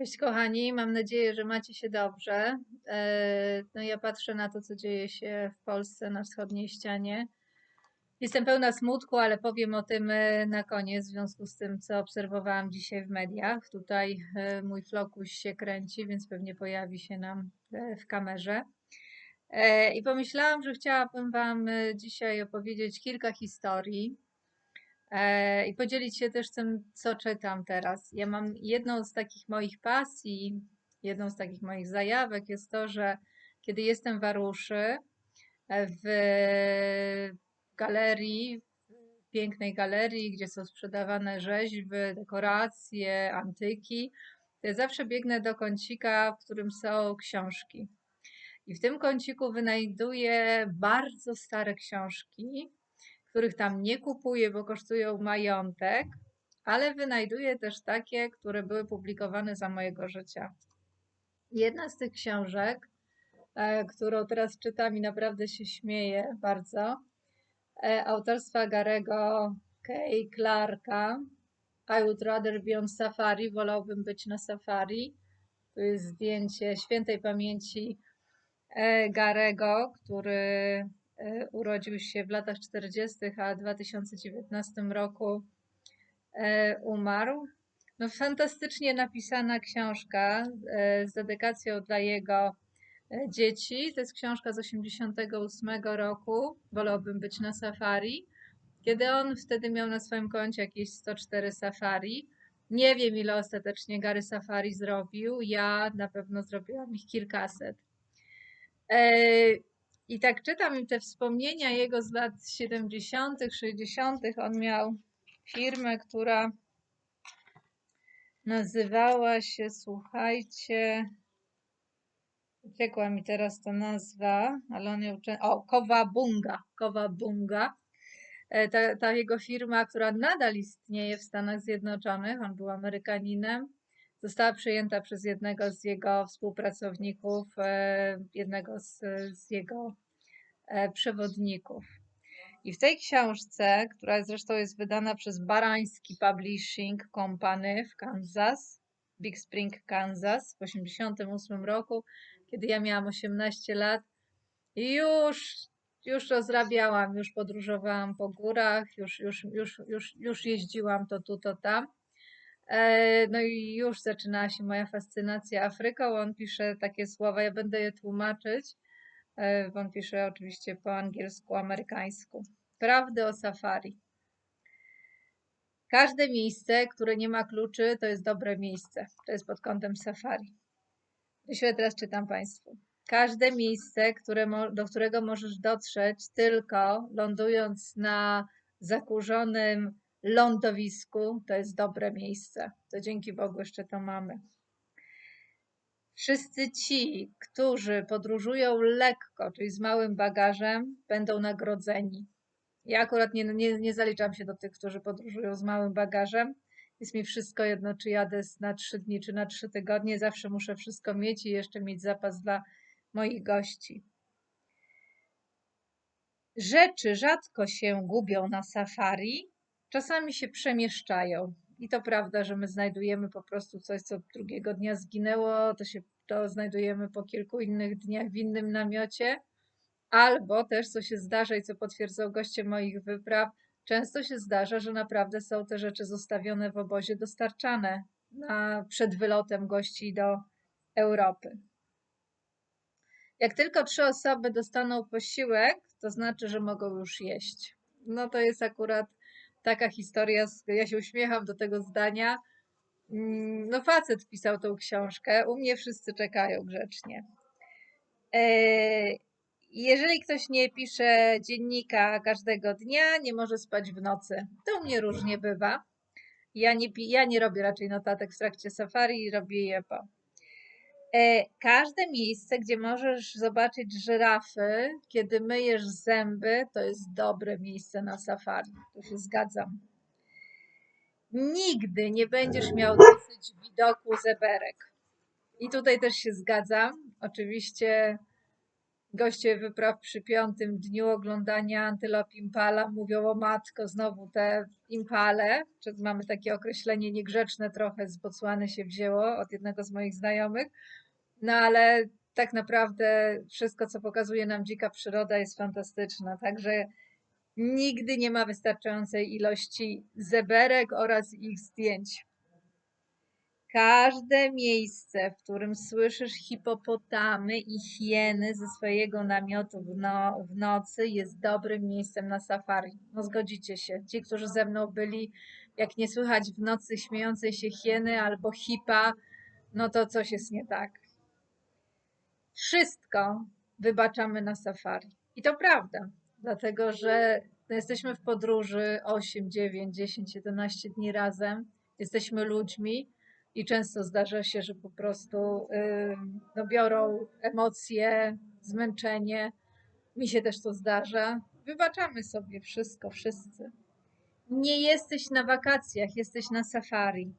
Cześć kochani, mam nadzieję, że macie się dobrze. E, No ja patrzę na to, co dzieje się w Polsce na wschodniej ścianie. Jestem pełna smutku, ale powiem o tym e, na koniec, w związku z tym, co obserwowałam dzisiaj w mediach. Tutaj e, mój flokuś się kręci, więc pewnie pojawi się nam w kamerze. I pomyślałam, że chciałabym Wam dzisiaj opowiedzieć kilka historii i podzielić się też tym, co czytam teraz. Ja mam jedną z takich moich pasji, jedną z takich moich zajawek jest to, że kiedy jestem w Aruszy, e, w galerii, w pięknej galerii, gdzie są sprzedawane rzeźby, dekoracje, antyki, to ja zawsze biegnę do kącika, w którym są książki. I w tym kąciku wynajduję bardzo stare książki, których tam nie kupuję, bo kosztują majątek, ale wynajduję też takie, które były publikowane za mojego życia. Jedna z tych książek, e, którą teraz czytam i naprawdę się śmieję bardzo, e, autorstwa Garego K. Clarka. I would rather be on safari, wolałbym być na safari. Tu jest zdjęcie świętej pamięci e, Garego, który urodził się w latach 40., a w 2019 roku e, umarł. No, fantastycznie napisana książka e, z dedykacją dla jego e, dzieci. To jest książka z 88 roku. Wolałbym być na safari. Kiedy on wtedy miał na swoim koncie jakieś 104 safari. Nie wiem, ile ostatecznie Gary Safari zrobił. Ja na pewno zrobiłam ich kilkaset. I tak czytam te wspomnienia jego z lat 70., 60. On miał firmę, która nazywała się, słuchajcie, uciekła mi teraz ta nazwa, ale on ją, o, Kowabunga, Kowabunga. E, Ta, ta jego firma, która nadal istnieje w Stanach Zjednoczonych, on był Amerykaninem, została przejęta przez jednego z jego współpracowników, e, jednego z, z jego przewodników. I w tej książce, która zresztą jest wydana przez Barański Publishing Company w Kansas, Big Spring, Kansas w 1988 roku, kiedy ja miałam 18 lat, i już, już rozrabiałam, już podróżowałam po górach, już, już, już, już, już jeździłam to tu, to tam. E, No i już zaczynała się moja fascynacja Afryką. On pisze takie słowa, ja będę je tłumaczyć. E, On pisze oczywiście po angielsku, amerykańsku. Prawdy o safari. Każde miejsce, które nie ma kluczy, to jest dobre miejsce. To jest pod kątem safari. Jeśli teraz czytam Państwu. Każde miejsce, które, do którego możesz dotrzeć tylko lądując na zakurzonym lądowisku, to jest dobre miejsce. To dzięki Bogu jeszcze to mamy. Wszyscy ci, którzy podróżują lekko, czyli z małym bagażem, będą nagrodzeni. Ja akurat nie, nie, nie zaliczam się do tych, którzy podróżują z małym bagażem. Jest mi wszystko jedno, czy jadę na trzy dni, czy na trzy tygodnie. Zawsze muszę wszystko mieć i jeszcze mieć zapas dla moich gości. Rzeczy rzadko się gubią na safari, czasami się przemieszczają. I to prawda, że my znajdujemy po prostu coś, co drugiego dnia zginęło, to się to znajdujemy po kilku innych dniach w innym namiocie. Albo też, co się zdarza i co potwierdzą goście moich wypraw, często się zdarza, że naprawdę są te rzeczy zostawione w obozie, dostarczane na, przed wylotem gości do Europy. Jak tylko trzy osoby dostaną posiłek, to znaczy, że mogą już jeść. No to jest akurat taka historia, ja się uśmiecham do tego zdania. Mm, No facet pisał tą książkę, u mnie wszyscy czekają grzecznie. E, Jeżeli ktoś nie pisze dziennika każdego dnia, nie może spać w nocy. To u mnie różnie bywa. Ja nie, ja nie robię raczej notatek w trakcie safari, robię je po. E, Każde miejsce, gdzie możesz zobaczyć żyrafy, kiedy myjesz zęby, to jest dobre miejsce na safari. Tu się zgadzam. Nigdy nie będziesz miał dosyć widoku zeberek. I tutaj też się zgadzam. Oczywiście Goście wypraw przy piątym dniu oglądania antylop impala mówią o matko, znowu te impale, czy mamy takie określenie niegrzeczne trochę, z Botswany się wzięło od jednego z moich znajomych, no ale tak naprawdę wszystko, co pokazuje nam dzika przyroda jest fantastyczne, także nigdy nie ma wystarczającej ilości zeberek oraz ich zdjęć. Każde miejsce, w którym słyszysz hipopotamy i hieny ze swojego namiotu w, no, w nocy, jest dobrym miejscem na safari. No zgodzicie się. Ci, którzy ze mną byli, jak nie słychać w nocy śmiejącej się hieny albo hipa, no to coś jest nie tak. Wszystko wybaczamy na safari. I to prawda, dlatego że jesteśmy w podróży 8, 9, 10, 11 dni razem, jesteśmy ludźmi i często zdarza się, że po prostu no, biorą emocje, zmęczenie. Mi się też to zdarza. Wybaczamy sobie wszystko, wszyscy. Nie jesteś na wakacjach, jesteś na safari.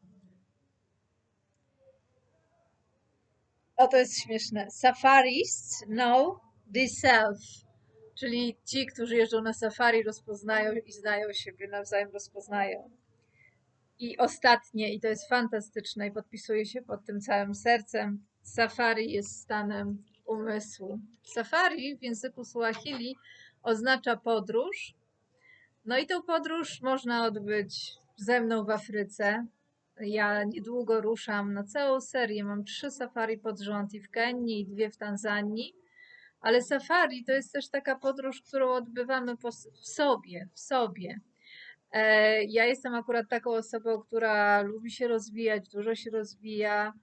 O, to jest śmieszne. Safaris know self, czyli ci, którzy jeżdżą na safari, rozpoznają i znają siebie, nawzajem rozpoznają. I ostatnie, i to jest fantastyczne, i podpisuję się pod tym całym sercem, safari jest stanem umysłu. Safari w języku Suahili oznacza podróż. No i tą podróż można odbyć ze mną w Afryce. Ja niedługo ruszam na całą serię. Mam trzy safari pod rząd i w Kenii, i dwie w Tanzanii. Ale safari to jest też taka podróż, którą odbywamy w sobie, w sobie. E, ja jestem akurat taką osobą, która lubi się rozwijać, dużo się rozwija.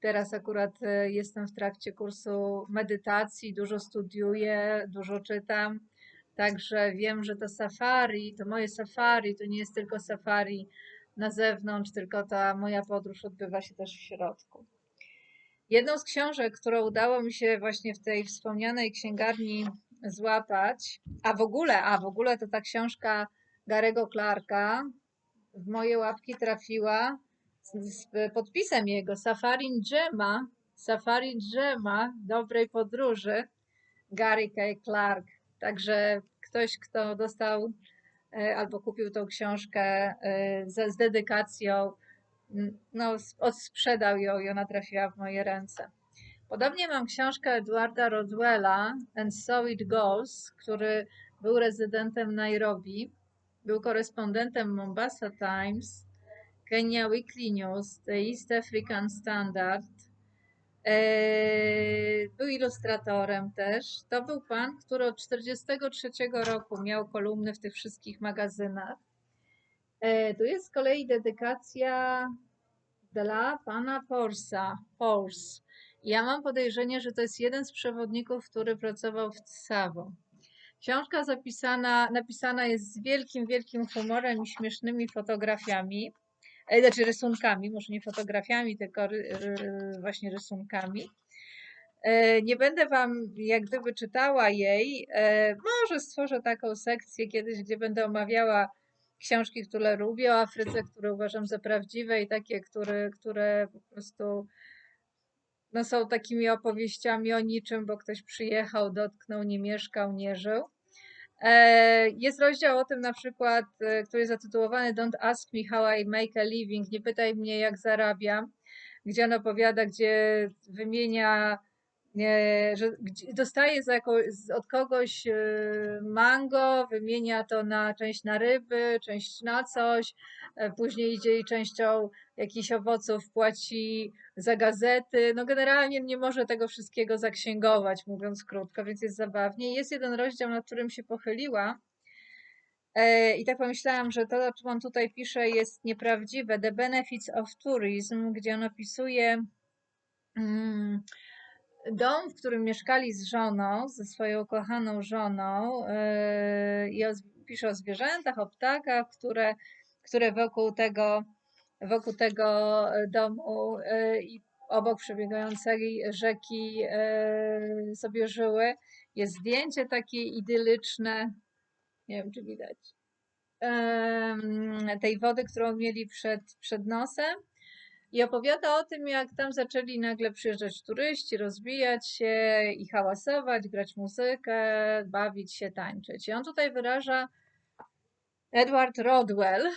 Teraz akurat e, jestem w trakcie kursu medytacji, dużo studiuję, dużo czytam. Także wiem, że to safari, to moje safari, to nie jest tylko safari na zewnątrz, tylko ta moja podróż odbywa się też w środku. Jedną z książek, którą udało mi się właśnie w tej wspomnianej księgarni złapać, a w ogóle, a w ogóle to ta książka Garego Clarka w moje łapki trafiła z, z podpisem jego Safari Dżema, Safari Dżema dobrej podróży Gary K. Clark. Także ktoś, kto dostał albo kupił tą książkę e, z, z dedykacją, no, odsprzedał ją i ona trafiła w moje ręce. Podobnie mam książkę Edwarda Rodwella And So It Goes, który był rezydentem Nairobi był korespondentem Mombasa Times, Kenya Weekly News, The East African Standard. E, był ilustratorem też. To był pan, który od 1943 roku miał kolumny w tych wszystkich magazynach. E, tu jest z kolei dedykacja dla pana Porsa. Pors. Ja mam podejrzenie, że to jest jeden z przewodników, który pracował w Tsavo. Książka zapisana, napisana jest z wielkim, wielkim humorem i śmiesznymi fotografiami, znaczy rysunkami, może nie fotografiami, tylko właśnie rysunkami. E, nie będę Wam jak gdyby czytała jej. E, może stworzę taką sekcję kiedyś, gdzie będę omawiała książki, które lubię o Afryce, które uważam za prawdziwe i takie, które, które po prostu no, są takimi opowieściami o niczym, bo ktoś przyjechał, dotknął, nie mieszkał, nie żył. E, jest rozdział o tym na przykład, e, który jest zatytułowany Don't Ask Me How I Make a Living, nie pytaj mnie jak zarabiam, gdzie on opowiada, gdzie wymienia, że dostaje od kogoś e, mango, wymienia to na część na ryby, część na coś, później idzie i częścią jakichś owoców płaci za gazety. No generalnie nie może tego wszystkiego zaksięgować, mówiąc krótko, więc jest zabawnie. Jest jeden rozdział, na którym się pochyliła e, i tak pomyślałam, że to, o czym on tutaj pisze, jest nieprawdziwe. The Benefits of Tourism, gdzie on opisuje mm, dom, w którym mieszkali z żoną, ze swoją kochaną żoną e, i pisze o zwierzętach, o ptakach, które, które wokół tego wokół tego e, domu e, i obok przebiegającej rzeki e, sobie żyły. Jest zdjęcie takie idylliczne, nie wiem czy widać, tej wody, którą mieli przed, przed nosem. I opowiada o tym, jak tam zaczęli nagle przyjeżdżać turyści, rozwijać się i hałasować, grać muzykę, bawić się, tańczyć. I on tutaj wyraża Edward Rodwell,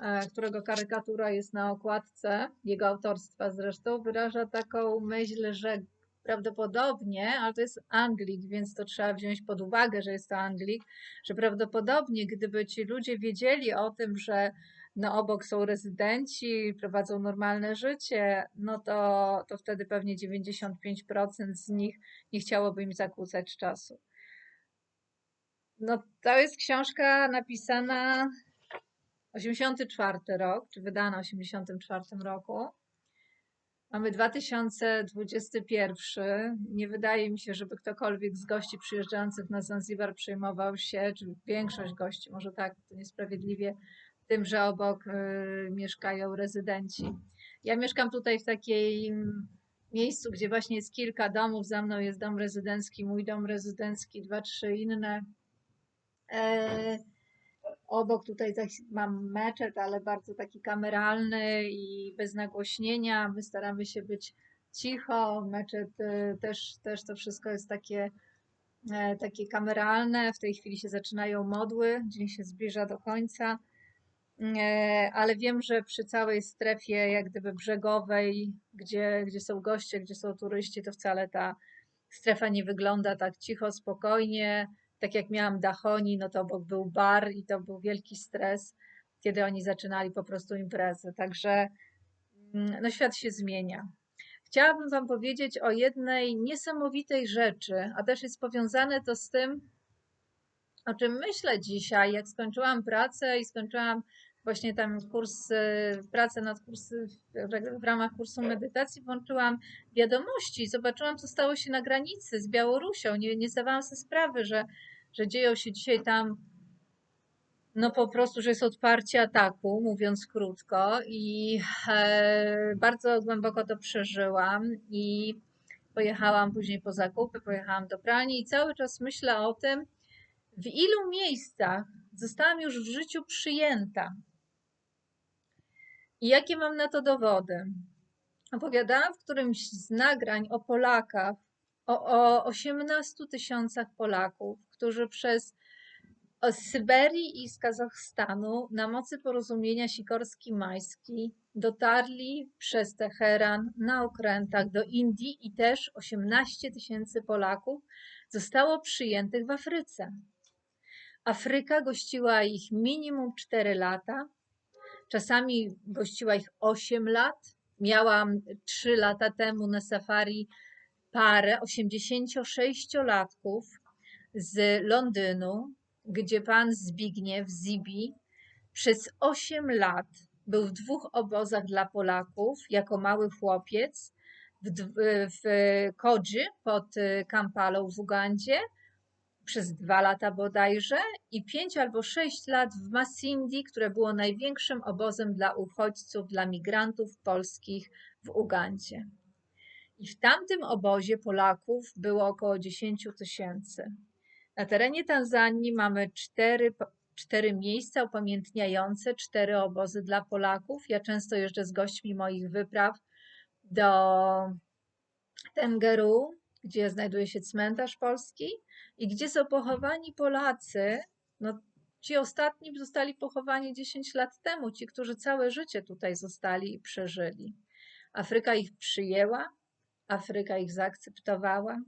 e, którego karykatura jest na okładce, jego autorstwa zresztą, wyraża taką myśl, że prawdopodobnie, ale to jest Anglik, więc to trzeba wziąć pod uwagę, że jest to Anglik, że prawdopodobnie gdyby ci ludzie wiedzieli o tym, że no obok są rezydenci, prowadzą normalne życie, no to, to wtedy pewnie 95% z nich nie chciałoby im zakłócać czasu. No to jest książka napisana 84 rok, czy wydana w 84 roku. Mamy 2021. Nie wydaje mi się, żeby ktokolwiek z gości przyjeżdżających na Zanzibar przejmował się, czy większość gości, może tak, to niesprawiedliwie, tym, że obok y, mieszkają rezydenci. Ja mieszkam tutaj w takiej miejscu, gdzie właśnie jest kilka domów. Za mną jest dom rezydencki, mój dom rezydencki, dwa, trzy inne. E, obok tutaj mam meczet, ale bardzo taki kameralny i bez nagłośnienia. My staramy się być cicho. Meczet y, też, też to wszystko jest takie, e, takie kameralne. W tej chwili się zaczynają modły, dzień się zbliża do końca. E, ale wiem, że przy całej strefie jak gdyby brzegowej, gdzie, gdzie są goście, gdzie są turyści, to wcale ta strefa nie wygląda tak cicho, spokojnie. Tak jak miałam Dachoni, no to obok był bar i to był wielki stres, kiedy oni zaczynali po prostu imprezę. Także mm, no świat się zmienia. Chciałabym Wam powiedzieć o jednej niesamowitej rzeczy, a też jest powiązane to z tym, o czym myślę dzisiaj, jak skończyłam pracę i skończyłam właśnie tam kurs, pracę nad kursy, w ramach kursu medytacji włączyłam wiadomości. I zobaczyłam, co stało się na granicy z Białorusią. Nie, nie zdawałam sobie sprawy, że, że dzieją się dzisiaj tam no po prostu, że jest otwarcie ataku, mówiąc krótko i e, bardzo głęboko to przeżyłam. I pojechałam później po zakupy, pojechałam do pralni i cały czas myślę o tym, w ilu miejscach zostałam już w życiu przyjęta, i jakie mam na to dowody? Opowiadałam w którymś z nagrań o Polakach, o, o 18 tysiącach Polaków, którzy przez z Syberii i z Kazachstanu na mocy porozumienia Sikorski-Majski dotarli przez Teheran na okrętach do Indii i też 18 tysięcy Polaków zostało przyjętych w Afryce. Afryka gościła ich minimum 4 lata, Czasami gościła ich 8 lat. Miałam 3 lata temu na safari parę 86-latków z Londynu, gdzie pan Zbigniew Zibi przez 8 lat był w dwóch obozach dla Polaków jako mały chłopiec w, w pod Kampalą w Ugandzie przez dwa lata bodajże i pięć albo sześć lat w Masindi, które było największym obozem dla uchodźców, dla migrantów polskich w Ugandzie. I w tamtym obozie Polaków było około 10 tysięcy. Na terenie Tanzanii mamy cztery, cztery miejsca upamiętniające cztery obozy dla Polaków. Ja często jeżdżę z gośćmi moich wypraw do Tengeru, gdzie znajduje się cmentarz polski i gdzie są pochowani Polacy, no ci ostatni zostali pochowani 10 lat temu, ci, którzy całe życie tutaj zostali i przeżyli. Afryka ich przyjęła, Afryka ich zaakceptowała,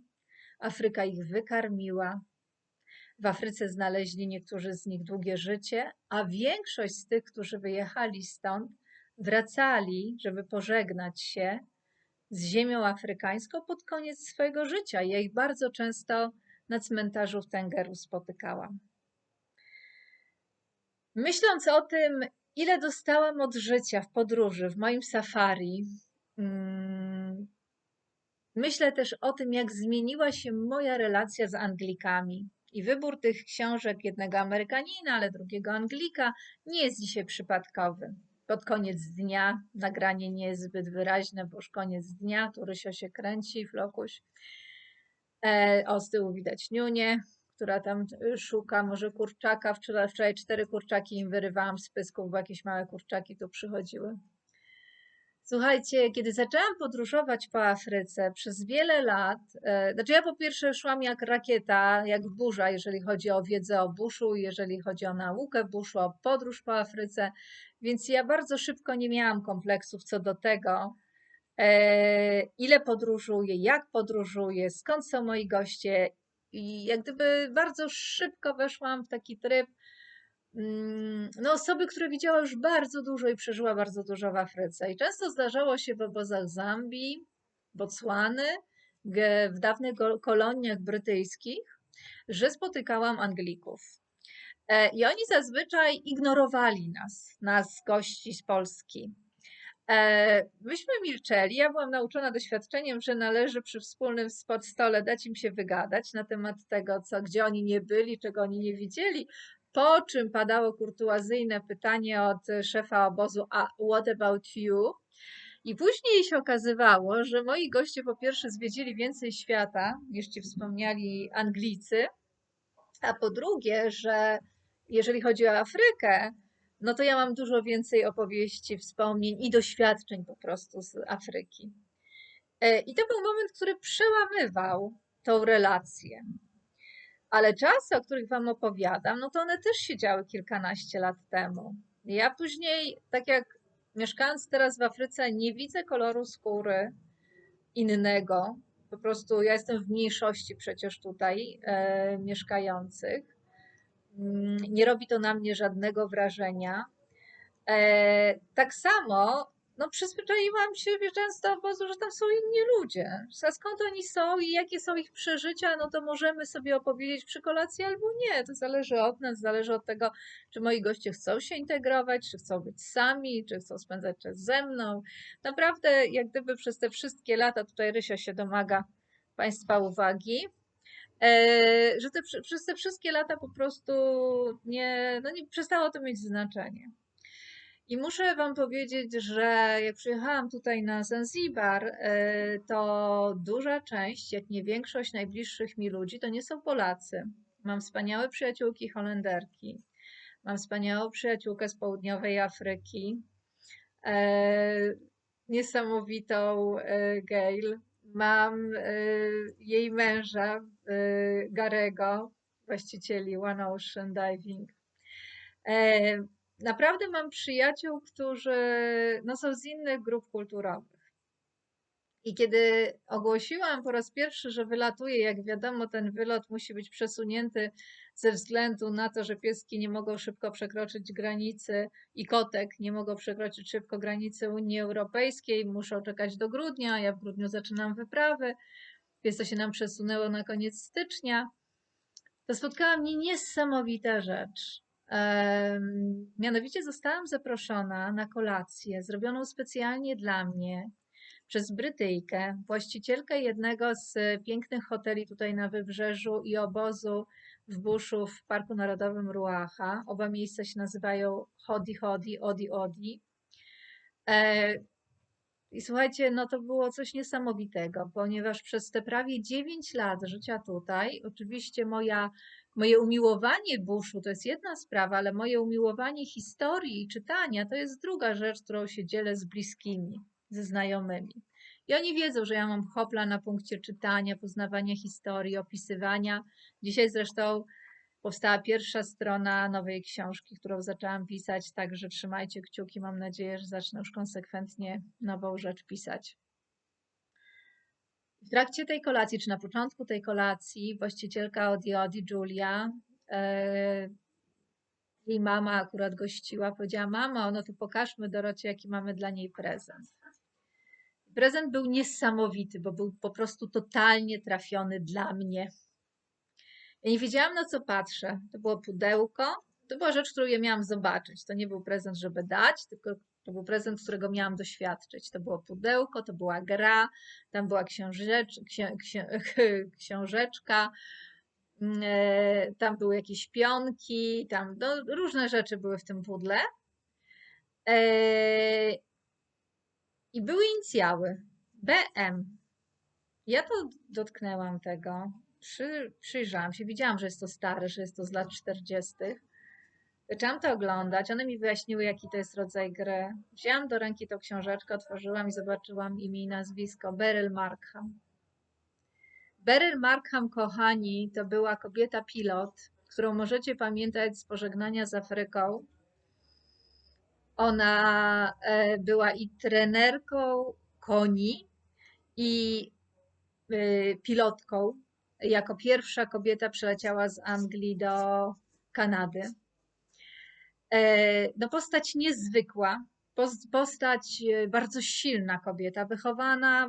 Afryka ich wykarmiła. W Afryce znaleźli niektórzy z nich długie życie, a większość z tych, którzy wyjechali stąd, wracali, żeby pożegnać się z ziemią afrykańską pod koniec swojego życia. Ja ich bardzo często na cmentarzu w Tengeru spotykałam. Myśląc o tym, ile dostałam od życia w podróży, w moim safari, mm, myślę też o tym, jak zmieniła się moja relacja z Anglikami. I wybór tych książek, jednego Amerykanina, ale drugiego Anglika, nie jest dzisiaj przypadkowy. Pod koniec dnia, nagranie nie jest zbyt wyraźne, bo już koniec dnia, tu Rysio się kręci, Flokuś. E, o, z tyłu widać Niunię, która tam szuka może kurczaka. Wczoraj, wczoraj cztery kurczaki im wyrywałam z pysków, bo jakieś małe kurczaki tu przychodziły. Słuchajcie, kiedy zaczęłam podróżować po Afryce przez wiele lat, e, znaczy ja po pierwsze szłam jak rakieta, jak burza, jeżeli chodzi o wiedzę o buszu, jeżeli chodzi o naukę buszu, o podróż po Afryce, więc ja bardzo szybko nie miałam kompleksów co do tego, e, ile podróżuję, jak podróżuję, skąd są moi goście i jak gdyby bardzo szybko weszłam w taki tryb, Mm, no, osoby, które widziała już bardzo dużo i przeżyła bardzo dużo w Afryce. I często zdarzało się w obozach Zambii, Botswany, w dawnych koloniach brytyjskich, że spotykałam Anglików. E, I oni zazwyczaj ignorowali nas, nas gości z Polski. E, myśmy milczeli. Ja byłam nauczona doświadczeniem, że należy przy wspólnym stole dać im się wygadać na temat tego, co, gdzie oni nie byli, czego oni nie widzieli, po czym padało kurtuazyjne pytanie od szefa obozu, a what about you? I później się okazywało, że moi goście po pierwsze zwiedzili więcej świata niż ci wspomniali Anglicy, a po drugie, że jeżeli chodzi o Afrykę, no to ja mam dużo więcej opowieści, wspomnień i doświadczeń po prostu z Afryki. E, I to był moment, który przełamywał tą relację. Ale czasy, o których Wam opowiadam, no to one też się działy kilkanaście lat temu. Ja później, tak jak mieszkając teraz w Afryce, nie widzę koloru skóry innego. Po prostu ja jestem w mniejszości przecież tutaj e, mieszkających. Mm, nie robi to na mnie żadnego wrażenia. E, tak samo no przyzwyczaiłam się wjeżdżając do obozu, że tam są inni ludzie. A skąd oni są i jakie są ich przeżycia, no to możemy sobie opowiedzieć przy kolacji albo nie. To zależy od nas, zależy od tego, czy moi goście chcą się integrować, czy chcą być sami, czy chcą spędzać czas ze mną. Naprawdę, jak gdyby przez te wszystkie lata, tutaj Rysia się domaga Państwa uwagi, że te, przez te wszystkie lata po prostu nie, no nie przestało to mieć znaczenie. I muszę Wam powiedzieć, że jak przyjechałam tutaj na Zanzibar, e, to duża część, jak nie większość najbliższych mi ludzi, to nie są Polacy. Mam wspaniałe przyjaciółki Holenderki, mam wspaniałą przyjaciółkę z południowej Afryki, e, niesamowitą e, Gail. Mam jej męża, Garego, właścicieli One Ocean Diving naprawdę mam przyjaciół, którzy no, są z innych grup kulturowych. I kiedy ogłosiłam po raz pierwszy, że wylatuję, jak wiadomo, ten wylot musi być przesunięty ze względu na to, że pieski nie mogą szybko przekroczyć granicy i kotek nie mogą przekroczyć szybko granicy Unii Europejskiej, muszą czekać do grudnia, ja w grudniu zaczynam wyprawy, więc to się nam przesunęło na koniec stycznia. To spotkała mnie niesamowita rzecz. Mianowicie zostałam zaproszona na kolację zrobioną specjalnie dla mnie przez Brytyjkę, właścicielkę jednego z pięknych hoteli tutaj na wybrzeżu i obozu w buszu w Parku Narodowym Ruacha. Oba miejsca się nazywają Hodi Hodi, Odi Odi. E, I słuchajcie, no to było coś niesamowitego, ponieważ przez te prawie 9 lat życia tutaj, oczywiście moja Moje umiłowanie buszu to jest jedna sprawa, ale moje umiłowanie historii i czytania to jest druga rzecz, którą się dzielę z bliskimi, ze znajomymi. I oni wiedzą, że ja mam hopla na punkcie czytania, poznawania historii, opisywania. Dzisiaj zresztą powstała pierwsza strona nowej książki, którą zaczęłam pisać, także trzymajcie kciuki. Mam nadzieję, że zacznę już konsekwentnie nową rzecz pisać. W trakcie tej kolacji, czy na początku tej kolacji, właścicielka Odiodi, Julia, e, jej mama akurat gościła, powiedziała: Mama, no to pokażmy Dorocie, jaki mamy dla niej prezent. Prezent był niesamowity, bo był po prostu totalnie trafiony dla mnie. Ja nie wiedziałam, na co patrzę. To było pudełko. To była rzecz, którą ja miałam zobaczyć. To nie był prezent, żeby dać, tylko to był prezent, którego miałam doświadczyć. To było pudełko, to była gra, tam była książecz, księ, księ, książeczka, e, tam były jakieś pionki, tam no, różne rzeczy były w tym pudle. E, I były inicjały BM. Ja to dotknęłam tego, Przy, przyjrzałam się, widziałam, że jest to stare, że jest to z lat 40. Zaczęłam to oglądać, one mi wyjaśniły, jaki to jest rodzaj gry. Wzięłam do ręki tą książeczkę, otworzyłam i zobaczyłam imię i nazwisko Beryl Markham. Beryl Markham, kochani, to była kobieta pilot, którą możecie pamiętać z pożegnania z Afryką. Ona e, była i trenerką koni, i e, pilotką. Jako pierwsza kobieta przyleciała z Anglii do Kanady. E, no postać niezwykła, postać bardzo silna kobieta, wychowana,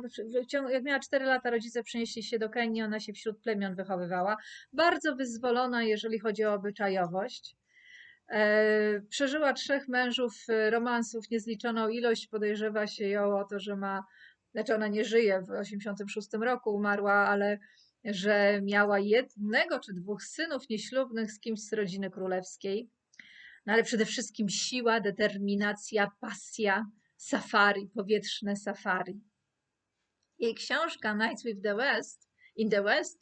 jak miała 4 lata rodzice przenieśli się do Kenii, ona się wśród plemion wychowywała, bardzo wyzwolona, jeżeli chodzi o obyczajowość. E, przeżyła trzech mężów, romansów, niezliczoną ilość, podejrzewa się ją o to, że ma, znaczy ona nie żyje, w 86 roku umarła, ale że miała jednego czy dwóch synów nieślubnych z kimś z rodziny królewskiej no ale przede wszystkim siła, determinacja, pasja, safari, powietrzne safari. Jej książka Nights with the West, in the West,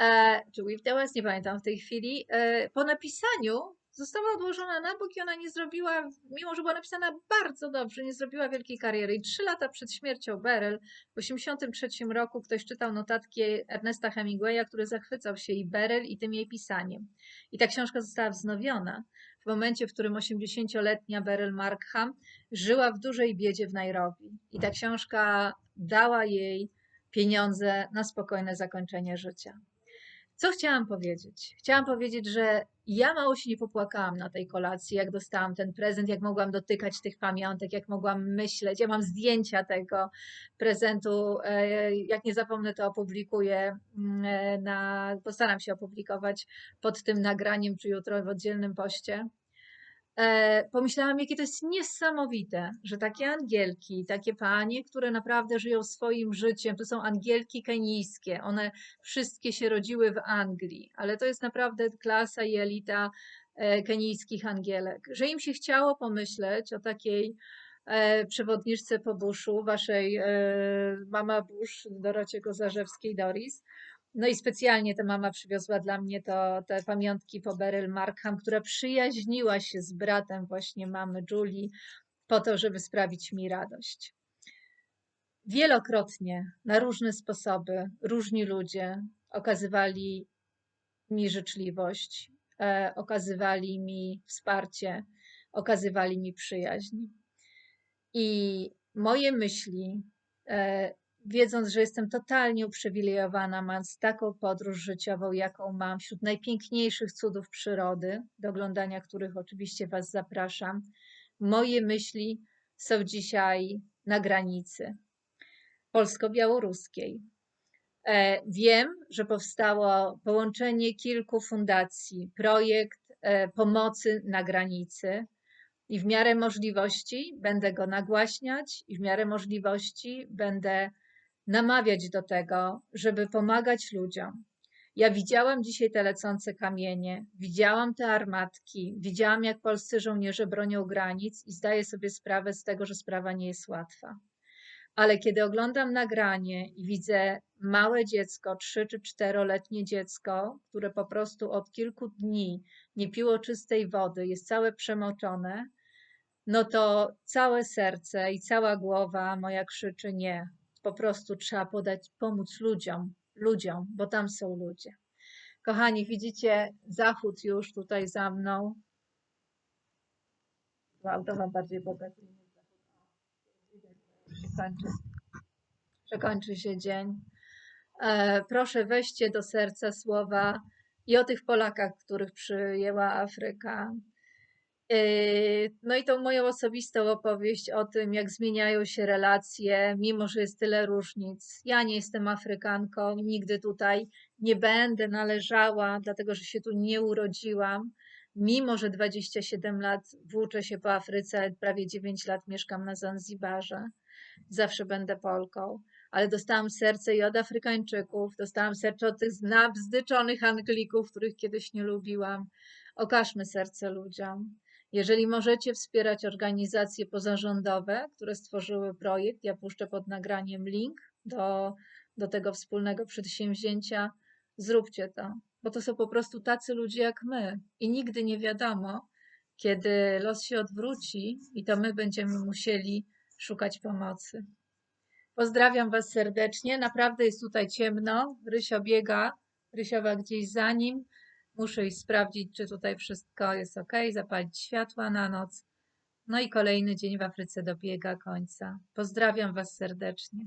e, czy with the West, nie pamiętam w tej chwili, e, po napisaniu została odłożona na bok i ona nie zrobiła, mimo że była napisana bardzo dobrze, nie zrobiła wielkiej kariery. I trzy lata przed śmiercią Beryl, w 1983 roku, ktoś czytał notatki Ernesta Hemingwaya, który zachwycał się i Beryl, i tym jej pisaniem. I ta książka została wznowiona w momencie, w którym 80-letnia Beryl Markham żyła w dużej biedzie w Nairobi. I ta książka dała jej pieniądze na spokojne zakończenie życia. Co chciałam powiedzieć? Chciałam powiedzieć, że ja mało się nie popłakałam na tej kolacji, jak dostałam ten prezent, jak mogłam dotykać tych pamiątek, jak mogłam myśleć. Ja mam zdjęcia tego prezentu. E, jak nie zapomnę, to opublikuję mm, e, na, postaram się opublikować pod tym nagraniem, czy jutro w oddzielnym poście. E, pomyślałam, jakie to jest niesamowite, że takie angielki, takie panie, które naprawdę żyją swoim życiem, to są angielki kenijskie, one wszystkie się rodziły w Anglii, ale to jest naprawdę klasa i elita e, kenijskich angielek, że im się chciało pomyśleć o takiej e, przewodniczce po buszu, waszej mama Bush, Dorocie Kozarzewskiej, Doris, no i specjalnie ta mama przywiozła dla mnie to, te pamiątki po Beryl Markham, która przyjaźniła się z bratem właśnie mamy Julie po to, żeby sprawić mi radość. Wielokrotnie, na różne sposoby, różni ludzie okazywali mi życzliwość, e, okazywali mi wsparcie, okazywali mi przyjaźń. I moje myśli e, wiedząc, że jestem totalnie uprzywilejowana, mając taką podróż życiową, jaką mam, wśród najpiękniejszych cudów przyrody, do oglądania których oczywiście Was zapraszam, moje myśli są dzisiaj na granicy polsko-białoruskiej. E, wiem, że powstało połączenie kilku fundacji, projekt e, pomocy na granicy. I w miarę możliwości będę go nagłaśniać, i w miarę możliwości będę namawiać do tego, żeby pomagać ludziom. Ja widziałam dzisiaj te lecące kamienie, widziałam te armatki, widziałam, jak polscy żołnierze bronią granic i zdaję sobie sprawę z tego, że sprawa nie jest łatwa. Ale kiedy oglądam nagranie i widzę małe dziecko, trzy czy czteroletnie dziecko, które po prostu od kilku dni nie piło czystej wody, jest całe przemoczone, no to całe serce i cała głowa moja krzyczy nie, po prostu trzeba podać, pomóc ludziom, ludziom, bo tam są ludzie. Kochani, widzicie zachód już tutaj za mną. Wow, to wam bardziej. Przekańczy, przekończy się dzień. E, proszę weźcie do serca słowa i o tych Polakach, których przyjęła Afryka, no i tą moją osobistą opowieść o tym, jak zmieniają się relacje, mimo że jest tyle różnic. Ja nie jestem Afrykanką, nigdy tutaj nie będę należała, dlatego że się tu nie urodziłam. Mimo, że 27 lat włóczę się po Afryce, prawie 9 lat mieszkam na Zanzibarze, zawsze będę Polką. Ale dostałam serce i od Afrykańczyków, dostałam serce od tych nabzdyczonych Anglików, których kiedyś nie lubiłam. Okażmy serce ludziom. Jeżeli możecie wspierać organizacje pozarządowe, które stworzyły projekt, ja puszczę pod nagraniem link do, do tego wspólnego przedsięwzięcia, zróbcie to, bo to są po prostu tacy ludzie jak my i nigdy nie wiadomo, kiedy los się odwróci i to my będziemy musieli szukać pomocy. Pozdrawiam Was serdecznie. Naprawdę jest tutaj ciemno. Rysio biega, Rysiowa gdzieś za nim. Muszę iść sprawdzić, czy tutaj wszystko jest ok, zapalić światła na noc. No i kolejny dzień w Afryce dobiega końca. Pozdrawiam Was serdecznie.